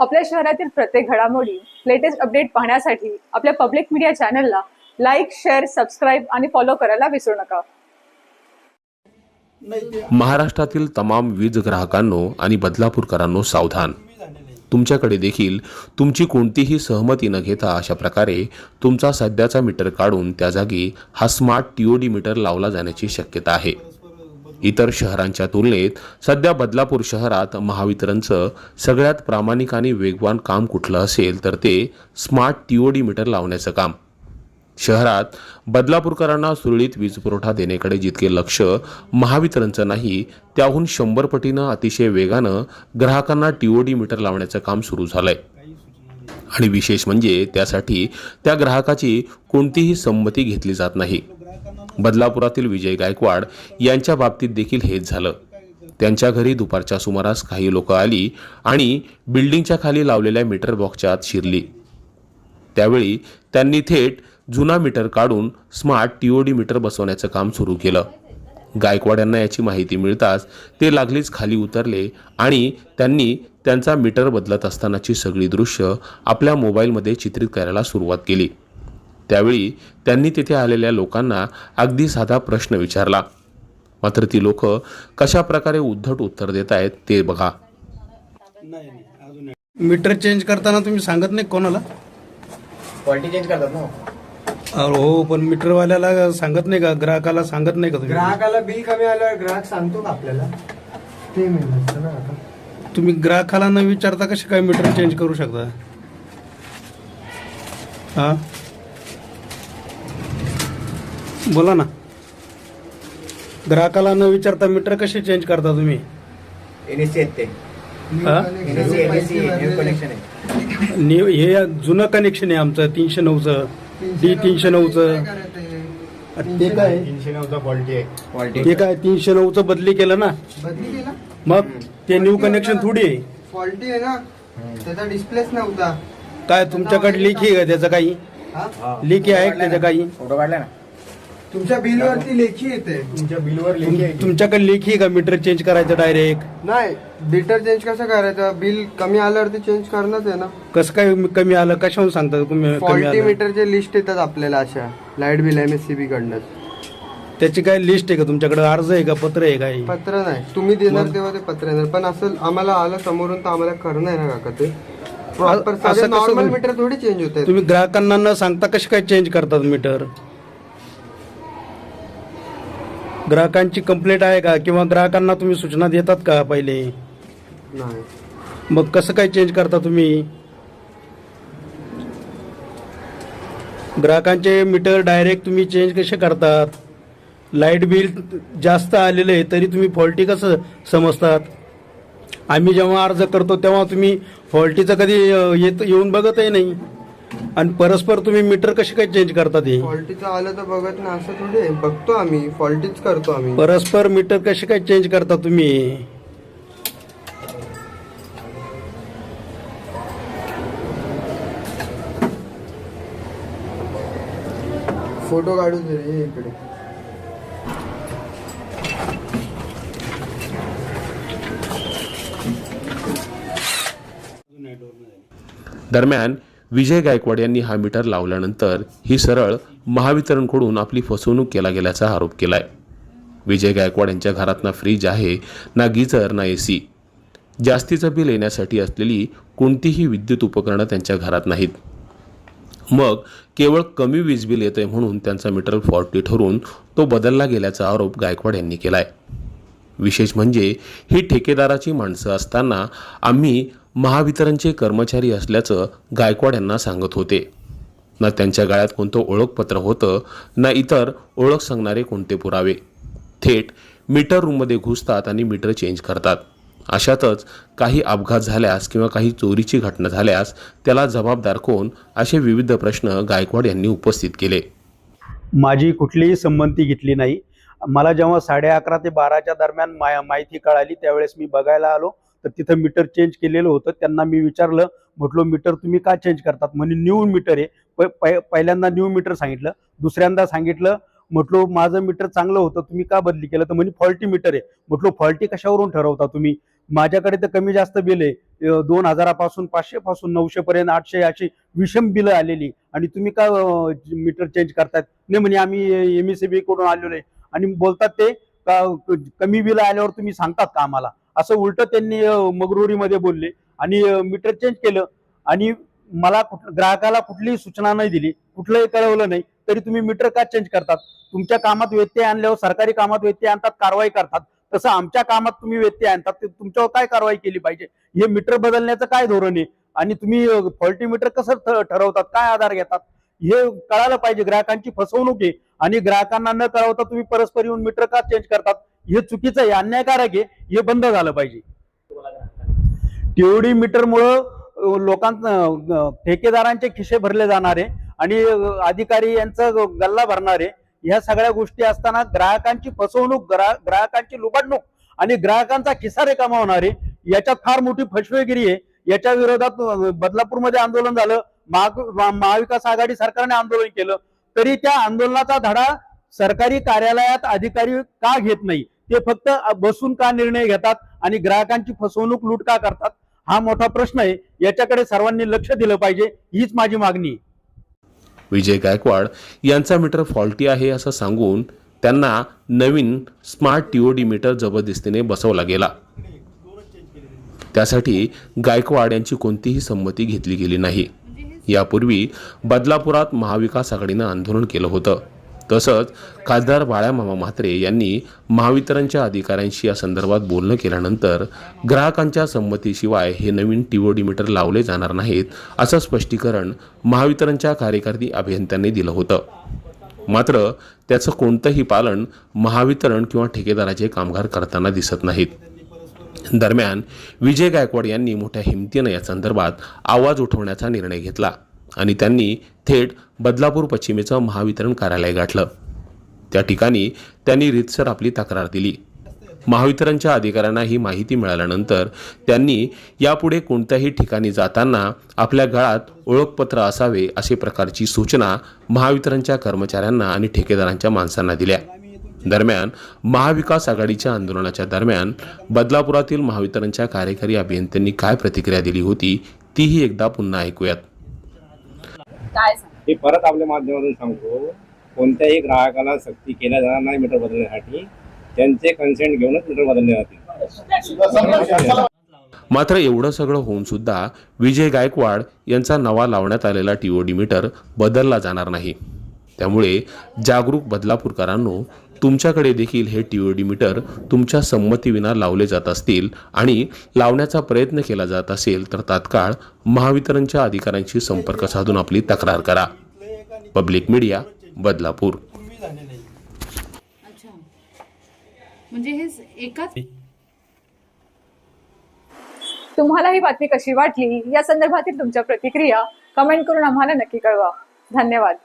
आपल्या शहरातील प्रत्येक घडामोडी लेटेस्ट अपडेट पाहण्यासाठी आपल्या पब्लिक मीडिया चॅनलला लाईक शेअर सबस्क्राईब आणि फॉलो करायला विसरू नका. महाराष्ट्रातील तमाम वीज ग्राहकांनो आणि बदलापूरकरांनो सावधान. तुमच्याकडे देखील तुमची कोणतीही सहमती न घेता अशा प्रकारे तुमचा सध्याचा मीटर काढून त्या जागी हा स्मार्ट टीओडी मीटर लावला जाण्याची शक्यता आहे. इतर शहरांच्या तुलनेत सध्या बदलापूर शहरात महावितरणचं सगळ्यात प्रामाणिक आणि वेगवान काम कुठलं असेल तर ते स्मार्ट टीओडी मीटर लावण्याचं काम. शहरात बदलापूरकरांना सुरळीत वीज पुरवठा देण्याकडे जितके लक्ष महावितरणचं नाही त्याहून शंभर पटीनं अतिशय वेगानं ग्राहकांना टीओडी मीटर लावण्याचं काम सुरू झालंय. आणि विशेष म्हणजे त्यासाठी त्या ग्राहकाची कोणतीही संमती घेतली जात नाही. बदलापुरातील विजय गायकवाड यांच्या बाबतीत देखील हेच झालं. त्यांच्या घरी दुपारच्या सुमारास काही लोक आली आणि बिल्डिंगच्या खाली लावलेल्या मीटर बॉक्सच्या आत शिरली. त्यावेळी त्यांनी थेट जुना मीटर काढून स्मार्ट टीओडी मीटर बसवण्याचं काम सुरू केलं. गायकवाड यांना याची माहिती मिळताच ते लागलीच खाली उतरले आणि त्यांनी त्यांचा मीटर बदलत असतानाची सगळी दृश्य आपल्या मोबाईलमध्ये चित्रित करायला सुरुवात केली. त्यावेळी त्यांनी तिथे आलेल्या लोकांना अगदी साधा प्रश्न विचारला. मात्र ती लोक कशा प्रकारे उद्धट उत्तर देत आहेत ते बघा. नाही नाही अजून नाही. मीटर चेंज करताना तुम्ही सांगत नाही कोणाला? क्वालिटी चेंज करतात ना अरे हो पण मीटरवाल्याला सांगत नाही का? ग्राहकाला सांगत नाही का तुम्ही? ग्राहकाला बिल कमी आल्यावर ग्राहक सांगतो का आपल्याला. ते मेन असतं ना आता. तुम्ही ग्राहकाला न विचारता कसे काय मीटर चेंज करू शकता? हा? बोला ना. ग्राहकाला न विचारता मीटर कसे चेंज करता तुम्ही? एनएससी आहेत ते. हा? एनएससी एनएससी न्यू कनेक्शन आहे. न्यू हे जुनं कनेक्शन आहे आमचं तीनशे नऊचं. डी तीनशे नऊचं. ते काय तीनशे नऊचा क्वालिटी आहे. क्वालिटी ते काय तीनशे नऊचं बदली केलं ना? बदली केला? मग ते न्यू कनेक्शन थोडी आहे. फॉल्टी आहे ना? त्याचा डिस्प्लेच नव्हता. काय तुमच्याकडे लीक आहे का त्याचं काही? हा? लीक आहे का त्याचं काही? फोटो काढला ना. तुमच्या बिलवरती लेखी येते. तुमच्या बिलवर लिखी आहे तुमच्याकडे लीक आहे का? मीटर चेंज करायचं डायरेक्ट नाही मीटर चेंज कसं करायचं? बिल कमी आल्यावरती चेंज करणंच आहे ना. कसं काय कमी आलं? कशाहून सांगता तुम्ही कमी फॉल्टी आलं मीटरचे लिस्ट येतात आपल्याला अशा. Light bill M S C B कडनं त्याची काय लिस्ट आहे का? तुमच्याकडे अर्ज आहे का? पत्र आहे काय पत्र नाही. तुम्ही देणार तेव्हा ते पत्र येणार. पण असं आम्हाला आलं समोरून तर आम्हाला करणं आहे ना काका ते. प्रॉपर कसं नॉर्मल? मीटर थोडी चेंज होत तुम्ही ग्राहकांना न सांगता कसे काय चेंज करतात मीटर? ग्राहकांची कंप्लेंट आहे का? किंवा ग्राहकांना तुम्ही सूचना देतात का पहिले? नाही. मग कसं काय चेंज करता तुम्ही? ग्राहकांचे मीटर डायरेक्ट तुम्ही चेंज कसे करतात? लाइट बिल जास्त आलेलं आहे तरी तुम्ही फॉल्टी कसं समजतात? आम्ही जेव्हा अर्ज करतो तेव्हा तुम्ही फॉल्टीचं कधी येत येऊन बघतही नाही. आणि परस्पर तुम्ही मीटर कसे काय चेंज करतात हे फॉल्टीचं आलं तर बघत नाही असं थोडी. आहे. बघतो आम्ही. फॉल्टीच करतो आम्ही. परस्पर मीटर कसे काय चेंज करता तुम्ही? फोटो काढू दे रे इकडे. दरम्यान विजय गायकवाड यांनी हा मीटर लावल्यानंतर ही सरळ महावितरणकडून आपली फसवणूक केला गेल्याचा आरोप केलाय. विजय गायकवाड यांच्या घरात ना फ्रीज आहे ना गीजर ना ए सी जास्तीचं बिल येण्यासाठी असलेली कोणतीही विद्युत उपकरणं त्यांच्या घरात नाहीत. मग केवळ कमी वीज बिल येतंय म्हणून त्यांचा मीटर फॉर्टी ठरून तो बदलला गेल्याचा आरोप गायकवाड यांनी केलाय. विशेष म्हणजे ही ठेकेदाराची माणसं असताना आम्ही महावितरणचे कर्मचारी असल्याचं गायकवाड यांना सांगत होते. ना त्यांच्या गळ्यात कोणतं ओळखपत्र होतं ना इतर ओळख सांगणारे कोणते पुरावे. थेट मीटर रूममध्ये घुसतात आणि मीटर चेंज करतात. अशातच काही अपघात झाल्यास किंवा काही चोरीची घटना झाल्यास त्याला जबाबदार कोण असे विविध प्रश्न गायकवाड यांनी उपस्थित केले. माझी कुठलीही संमती घेतली नाही. मला जेव्हा साडे अकरा ते बाराच्या दरम्यान मा माहिती कळाली त्यावेळेस मी बघायला आलो. तर तिथं मीटर चेंज केलेलं होतं. त्यांना मी विचारलं म्हटलं मीटर तुम्ही का चेंज करतात? म्हणे न्यू मीटर आहे. प पहिल्यांदा न्यू मीटर सांगितलं. दुसऱ्यांदा सांगितलं म्हटलो माझं मीटर चांगलं होतं तुम्ही का बदली केलं? तर म्हणे फॉल्टी मीटर आहे. म्हटलो फॉल्टी कशावरून ठरवता तुम्ही? माझ्याकडे तर कमी जास्त बिल आहे. दोन हजारापासून पाचशे पासून नऊशे पर्यंत आठशे अशी विषम बिलं आलेली. आणि तुम्ही का मीटर चेंज करतायत? नाही म्हणे आम्ही एम एसकडून आलेलो आहे. आणि बोलतात ते कमी बिल आल्यावर तुम्ही सांगतात का आम्हाला? असं उलट त्यांनी मगरुरीमध्ये बोलले. आणि मीटर चेंज केलं. आणि मला कुठ- ग्राहकाला कुठलीही सूचना नाही दिली कुठलंही कळवलं नाही तरी तुम्ही मीटर का चेंज करतात? तुमच्या कामात व्यत्यय आणल्यावर सरकारी कामात व्यत्यय आणतात कारवाई करतात. तसं आमच्या कामात तुम्ही व्यत्यय आणतात ते तुमच्यावर काय कारवाई केली पाहिजे? हे मीटर बदलण्याचं काय धोरण आहे? आणि तुम्ही फॉल्टी मीटर कसं ठ- ठरवतात? काय आधार घेतात? हे कळायला पाहिजे. ग्राहकांची फसवणूक आहे आणि ग्राहकांना न कळवता तुम्ही परस्पर येऊन मीटर का चेंज करतात? हे चुकीचं आहे अन्यायकारक आहे. हे बंद झालं पाहिजे. टीओडी मीटरमुळं लोकांना ठेकेदारांचे खिसे भरले जाणारे आणि अधिकारी यांचा गल्ला भरणारे ह्या सगळ्या गोष्टी असताना ग्राहकांची फसवणूक ग्रा- ग्राहकांची लुबाडणूक आणि ग्राहकांचा खिसा रिकामा होणारे याच्यात फार मोठी फसवेगिरी आहे. याच्या विरोधात बदलापूरमध्ये आंदोलन झालं. महाविकास आघाडी सरकारने आंदोलन केलं तरी त्या आंदोलनाचा धडा सरकारी कार्यालयात अधिकारी का घेत नाही? ते फक्त बसून का निर्णय घेतात आणि ग्राहकांची फसवणूक लूट का करतात? हा मोठा प्रश्न आहे. याच्याकडे सर्वांनी लक्ष दिलं पाहिजे. हीच माझी मागणी विजय गायकवाड यांचा मीटर फॉल्टी आहे असं सांगून त्यांना नवीन स्मार्ट टीओडी मीटर जबरदस्तीने बसवला गेला. त्यासाठी गायकवाड यांची कोणतीही संमती घेतली गेली नाही. यापूर्वी बदलापुरात महाविकास आघाडीनं आंदोलन केलं होतं. तसंच खासदार बाळ्यामामा म्हात्रे यांनी महावितरणच्या अधिकाऱ्यांशी या संदर्भात बोलणं केल्यानंतर ग्राहकांच्या संमतीशिवाय हे नवीन टीओडी मीटर लावले जाणार नाहीत असं स्पष्टीकरण महावितरणच्या कार्यकारी अभियंत्यांनी दिलं होतं. मात्र त्याचं कोणतंही पालन महावितरण किंवा ठेकेदाराचे कामगार करताना दिसत नाहीत. दरम्यान विजय गायकवाड यांनी मोठ्या हिमतीनं या संदर्भात आवाज उठवण्याचा निर्णय घेतला आणि त्यांनी थेट बदलापूर पश्चिमेचं महावितरण कार्यालय गाठलं. त्या ठिकाणी त्यांनी रीतसर आपली तक्रार दिली. महावितरणच्या अधिकाऱ्यांना ही माहिती मिळाल्यानंतर त्यांनी यापुढे कोणत्याही ठिकाणी जाताना आपल्या गळात ओळखपत्र असावे असे प्रकारची सूचना महावितरणच्या कर्मचाऱ्यांना आणि ठेकेदारांच्या माणसांना दिल्या. दरम्यान महाविकास आघाडीच्या आंदोलनाच्या दरम्यान बदलापुरातील महावितरणच्या कार्यकारी अभियंत्यांनी काय प्रतिक्रिया दिली होती तीही एकदा पुन्हा ऐकूयात. काय सांग हे परत आपल्या माध्यमातून सांगतो कोणत्याही ग्राहकाला सक्ती केल्या जाणार नाही मीटर बदलण्यासाठी. त्यांचे कन्सेंट घेऊनच मीटर बदलले जातील. मात्र एवढं सगळं होऊन सुद्धा विजय गायकवाड यांचा नवा लावण्यात आलेला टीओडी मीटर बदलला जाणार नाही. त्यामुळे जागरूक बदलापूरकरांनो तुमच्याकडे देखील हे टीओडी मीटर तुमच्या संमतीविना लावले जात असतील आणि लावण्याचा प्रयत्न केला जात असेल तर तात्काळ महावितरणच्या अधिकाऱ्यांशी संपर्क साधून आपली तक्रार करा. Public media Badlapur. अच्छा. म्हणजे हे एकाच तुम्हाला ही बातमी कशी वाटली? या संदर्भातील तुमच्या प्रतिक्रिया कमेंट करून आम्हाला नक्की कळवा. धन्यवाद.